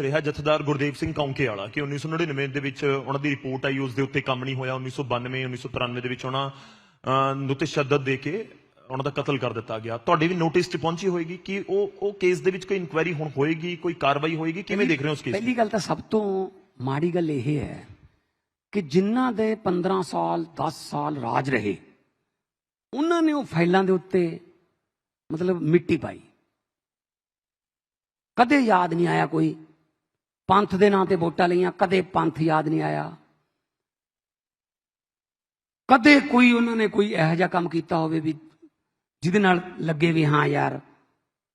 ਰਿਹਾ ਜਥੇਦਾਰ ਗੁਰਦੇਵ ਸਿੰਘ ਕੌਂਕੇ ਵਾਲਾ ਕਿ 1999 ਦੇ ਵਿੱਚ ਉਹਨਾਂ ਦੀ ਰਿਪੋਰਟ ਆਈ ਉਸ ਦੇ ਉੱਤੇ ਕੰਮ ਨਹੀਂ ਹੋਇਆ। 1992 1993 ਦੇ ਵਿੱਚ ਉਹਨਾਂ ਨੂੰ ਤਸ਼ੱਦਦ ਦੇ ਕੇ ਉਹਨਾਂ ਦਾ ਕਤਲ ਕਰ ਦਿੱਤਾ ਗਿਆ। ਤੁਹਾਡੇ ਵੀ ਨੋਟਿਸ 'ਚ ਪਹੁੰਚੀ ਹੋਏਗੀ ਕਿ ਉਹ ਉਹ ਕੇਸ ਦੇ ਵਿੱਚ ਕੋਈ ਇਨਕੁਆਇਰੀ ਹੁਣ ਹੋਏਗੀ ਕੋਈ ਕਾਰਵਾਈ ਹੋਏਗੀ? ਕਿਵੇਂ ਦੇਖ ਰਹੇ ਹੋ ਉਸ ਕੇਸ ਪਹਿਲੀ ਗੱਲ ਤਾਂ ਸਭ ਤੋਂ ਮਾੜੀ ਗੱਲ ਇਹ ਹੈ ਕਿ ਜਿਨ੍ਹਾਂ ਦੇ 15 ਸਾਲ 10 ਸਾਲ ਰਾਜ ਰਹੇ ਉਹਨਾਂ ਨੇ ਉਹ ਫਾਈਲਾਂ ਦੇ ਉੱਤੇ ਮਤਲਬ ਮਿੱਟੀ ਪਾਈ। ਕਦੇ ਯਾਦ ਨਹੀਂ ਆਇਆ ਕੋਈ ਪੰਥ ਦੇ ਨਾਂ ਤੇ ਵੋਟਾਂ ਲਈਆਂ ਕਦੇ ਪੰਥ ਯਾਦ ਨਹੀਂ ਆਇਆ। ਕਦੇ ਕੋਈ ਉਹਨਾਂ ਨੇ ਕੋਈ ਇਹੋ ਜਿਹਾ ਕੰਮ ਕੀਤਾ ਹੋਵੇ ਵੀ ਜਿਹਦੇ ਨਾਲ ਲੱਗੇ ਵੀ ਹਾਂ ਯਾਰ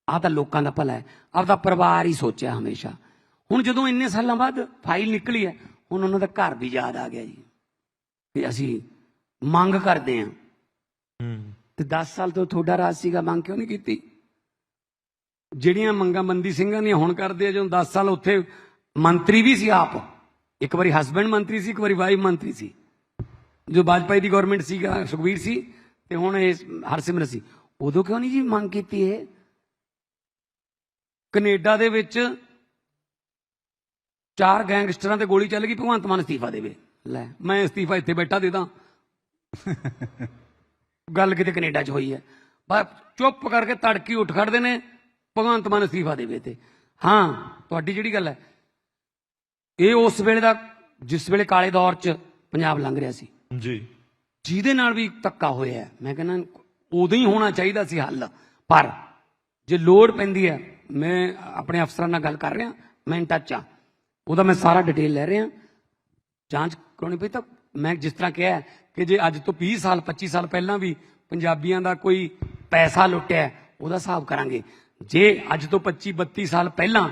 ਆਹ ਤਾਂ ਲੋਕਾਂ ਦਾ ਭਲਾ ਹੈ ਆਪਦਾ ਪਰਿਵਾਰ ਹੀ ਸੋਚਿਆ ਹਮੇਸ਼ਾ। ਹੁਣ ਜਦੋਂ ਇੰਨੇ ਸਾਲਾਂ ਬਾਅਦ ਫਾਈਲ ਨਿਕਲੀ ਹੈ ਹੁਣ ਉਹਨਾਂ ਦਾ ਘਰ ਵੀ ਯਾਦ ਆ ਗਿਆ ਜੀ। ਕਿ ਅਸੀਂ ਮੰਗ ਕਰਦੇ ਹਾਂ। ਤੇ 10 ਸਾਲ ਤੋਂ ਤੁਹਾਡਾ ਰਾਜ ਸੀਗਾ ਮੰਗ ਕਿਉਂ ਨਹੀਂ ਕੀਤੀ? ਜਿਹੜੀਆਂ ਮੰਗਾਂ ਬੰਦੀ ਸਿੰਘਾਂ ਦੀਆਂ ਹੁਣ ਕਰਦੇ ਆ ਜਦੋਂ 10 ਸਾਲ ਉੱਥੇ ਮੰਤਰੀ ਵੀ ਸੀ ਆਪ। ਇੱਕ ਵਾਰੀ ਹਸਬੰਡ ਮੰਤਰੀ ਸੀ, ਇੱਕ ਵਾਰੀ ਵਾਈਫ ਮੰਤਰੀ ਸੀ। ਜੋ ਵਾਜਪਾਈ ਦੀ ਗਵਰਨਮੈਂਟ ਸੀਗਾ, ਸੁਖਬੀਰ ਸੀ ਤੇ ਹੁਣ ਇਹ ਹਰਸਿਮਰਤ ਸੀ। ਉਦੋਂ ਕਿਉਂ ਨਹੀਂ ਜੀ ਮੰਗ ਕੀਤੀ ਹੈ ਕੈਨੇਡਾ ਦੇ ਵਿੱਚ ਚਾਰ ਗੈਂਗਸਟਰਾਂ ਤੇ ਗੋਲੀ ਚੱਲ ਗਈ, ਭਗਵੰਤ ਮਾਨ ਅਸਤੀਫਾ ਦੇਵੇ। ਲੈ, ਮੈਂ ਅਸਤੀਫਾ ਇੱਥੇ ਬੈਠਾ ਦੇ ਦਾਂ। ਗੱਲ ਕਿਤੇ ਕੈਨੇਡਾ 'ਚ ਹੋਈ ਹੈ। ਬਸ ਚੁੱਪ ਕਰਕੇ ਤੜਕੀ ਉੱਠ ਖੜਦੇ ਨੇ, ਭਗਵੰਤ ਮਾਨ ਅਸਤੀਫਾ ਦੇਵੇ ਤੇ ਹਾਂ, ਤੁਹਾਡੀ ਜਿਹੜੀ ਗੱਲ ਹੈ ਇਹ ਉਸ ਵੇਲੇ ਦਾ ਜਿਸ ਵੇਲੇ ਕਾਲੇ ਦੌਰ 'ਚ ਪੰਜਾਬ ਲੰਘ ਰਿਹਾ ਸੀ। ਜੀ। ਜਿਹਦੇ ਨਾਲ ਵੀ ਧੱਕਾ ਹੋਇਆ ਮੈਂ ਕਹਿੰਦਾ ਉਦੋਂ ਹੀ ਹੋਣਾ ਚਾਹੀਦਾ ਸੀ ਹੱਲ। ਪਰ ਜੇ ਲੋੜ ਪੈਂਦੀ ਹੈ ਮੈਂ ਆਪਣੇ ਅਫਸਰਾਂ ਨਾਲ ਗੱਲ ਕਰ ਰਿਹਾ ਮੈਂ ਟੱਚ ਆ ਉਹਦਾ ਮੈਂ ਸਾਰਾ ਡਿਟੇਲ ਲੈ ਰਿਹਾ। ਜਾਂਚ ਕਰਾਉਣੀ ਪਈ ਤਾਂ ਮੈਂ ਜਿਸ ਤਰ੍ਹਾਂ ਕਿਹਾ ਕਿ ਜੇ ਅੱਜ ਤੋਂ 20 ਸਾਲ 25 ਸਾਲ ਪਹਿਲਾਂ ਵੀ ਪੰਜਾਬੀਆਂ ਦਾ ਕੋਈ ਪੈਸਾ ਲੁੱਟਿਆ ਉਹਦਾ ਹਿਸਾਬ ਕਰਾਂਗੇ। ਜੇ ਅੱਜ ਤੋਂ 25 32 ਸਾਲ ਪਹਿਲਾਂ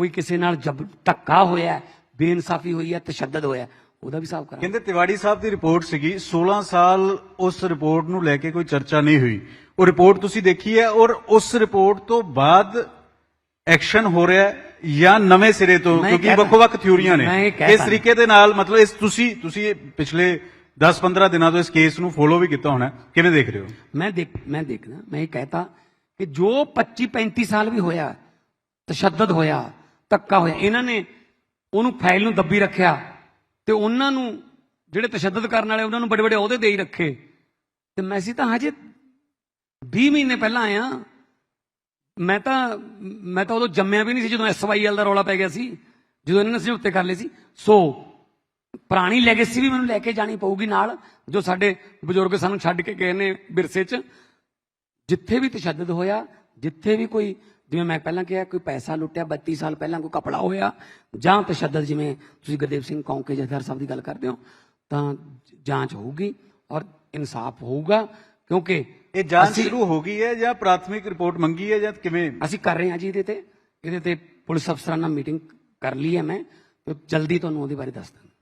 ਕੋਈ ਕਿਸੇ ਨਾਲ ਜਬ ਧੱਕਾ ਹੋਇਆ ਹੈ, ਬੇਇਨਸਾਫੀ ਹੋਈ ਹੈ ਤਸ਼ੱਦਦ ਹੋਇਆ ਉਹਦਾ ਵੀ ਹਿਸਾਬ ਕਰਾਂਗੇ। ਕਹਿੰਦੇ ਤਿਵਾੜੀ ਸਾਹਿਬ ਦੀ ਰਿਪੋਰਟ ਸੀਗੀ 16 ਸਾਲ ਉਸ ਰਿਪੋਰਟ ਨੂੰ ਲੈ ਕੇ ਕੋਈ ਚਰਚਾ ਨਹੀਂ ਹੋਈ। ਉਹ ਰਿਪੋਰਟ ਤੁਸੀਂ ਦੇਖੀ ਹੈ ਔਰ ਉਸ ਰਿਪੋਰਟ ਤੋਂ ਬਾਅਦ ਐਕਸ਼ਨ ਹੋ ਰਿਹਾ ਹੈ ਜਾਂ ਨਵੇਂ ਸਿਰੇ ਤੋਂ? ਕਿਉਂਕਿ ਵੱਖੋ-ਵੱਖ ਥਿਊਰੀਆਂ ਨੇ। ਇਸ ਤਰੀਕੇ ਦੇ ਨਾਲ ਮਤਲਬ ਇਸ ਤੁਸੀਂ ਤੁਸੀਂ ਪਿਛਲੇ 10-15 ਦਿਨਾਂ ਤੋਂ ਇਸ ਕੇਸ ਨੂੰ ਫੋਲੋ ਵੀ ਕੀਤਾ ਹੋਣਾ। ਕਿਵੇਂ ਦੇਖ ਰਹੇ ਹੋ? ਮੈਂ ਦੇਖ ਮੈਂ ਦੇਖਦਾ ਮੈਂ ਇਹ ਕਹਤਾ ਕਿ ਜੋ 25 35 ਸਾਲ ਵੀ ਹੋਇਆ ਤਸ਼ੱਦਦ ਹੋਇਆ ਧੱਕਾ ਹੋਇਆ। ਇਹਨਾਂ ਨੇ ਉਹਨੂੰ ਫਾਈਲ ਨੂੰ ਦੱਬੀ ਰੱਖਿਆ ਤੇ ਉਹਨਾਂ ਨੂੰ ਜਿਹੜੇ ਤਸ਼ੱਦਦ ਕਰਨ ਵਾਲੇ ਉਹਨਾਂ ਨੂੰ ਬੜੇ ਬੜੇ ਅਹੁਦੇ ਦੇ ਹੀ ਰੱਖੇ। ਤੇ ਮੈਂ ਸੀ ਤਾਂ ਹਜੇ 20 ਮਹੀਨੇ ਪਹਿਲਾਂ ਆਇਆ। ਮੈਂ ਤਾਂ ਮੈਂ ਤਾਂ ਉਦੋਂ ਜੰਮਿਆ ਵੀ ਨਹੀਂ ਸੀ ਜਦੋਂ ਐਸਵਾਈਐਲ ਦਾ ਰੌਲਾ ਪੈ ਗਿਆ ਸੀ। ਜਦੋਂ ਇਹਨਾਂ ਨੇ ਸਮਝੌਤੇ ਕਰ ਲਏ ਸੀ। ਸੋ, ਪੁਰਾਣੀ ਲੈਗੇਸੀ ਵੀ ਮੈਨੂੰ ਲੈ ਕੇ ਜਾਣੀ ਪਊਗੀ ਨਾਲ, ਜੋ ਸਾਡੇ ਬਜ਼ੁਰਗ ਸਾਨੂੰ ਛੱਡ ਕੇ ਗਏ ਨੇ ਵਿਰਸੇ 'ਚ। ਜਿੱਥੇ ਵੀ ਤਸ਼ੱਦਦ ਹੋਇਆ, ਜਿੱਥੇ ਵੀ ਕੋਈ ਜਿਵੇਂ ਮੈਂ ਪਹਿਲਾਂ ਕਿਹਾ ਕੋਈ ਪੈਸਾ ਲੁੱਟਿਆ 32 ਸਾਲ ਪਹਿਲਾਂ ਕੋਈ ਕਪੜਾ ਹੋਇਆ ਜਾਂ ਤਸ਼ੱਦਦ ਜਿਵੇਂ ਤੁਸੀਂ ਗੁਰਦੇਵ ਸਿੰਘ ਕੌਂਕੇ ਜਥੇਦਾਰ ਸਾਹਿਬ ਦੀ ਗੱਲ ਕਰਦੇ ਹੋ ਤਾਂ ਜਾਂਚ ਹੋਊਗੀ ਔਰ ਇਨਸਾਫ ਹੋਊਗਾ ਕਿਉਂਕਿ ਇਹ ਜਾਂਚ ਸ਼ੁਰੂ ਹੋ ਗਈ ਹੈ ਜਾਂ ਪ੍ਰਾਥਮਿਕ ਰਿਪੋਰਟ ਮੰਗੀ ਹੈ ਜਾਂ ਕਿਵੇਂ? ਅਸੀਂ ਕਰ ਰਹੇ ਹਾਂ ਜੀ ਇਹਦੇ ਤੇ ਇਹਦੇ ਤੇ ਪੁਲਿਸ ਅਫਸਰਾਂ ਨਾਲ ਮੀਟਿੰਗ ਕਰ ਲਈ ਹੈ ਮੈਂ ਤੇ ਜਲਦੀ ਤੁਹਾਨੂੰ ਉਹਦੇ ਬਾਰੇ ਦੱਸ ਦਾਂਗਾ।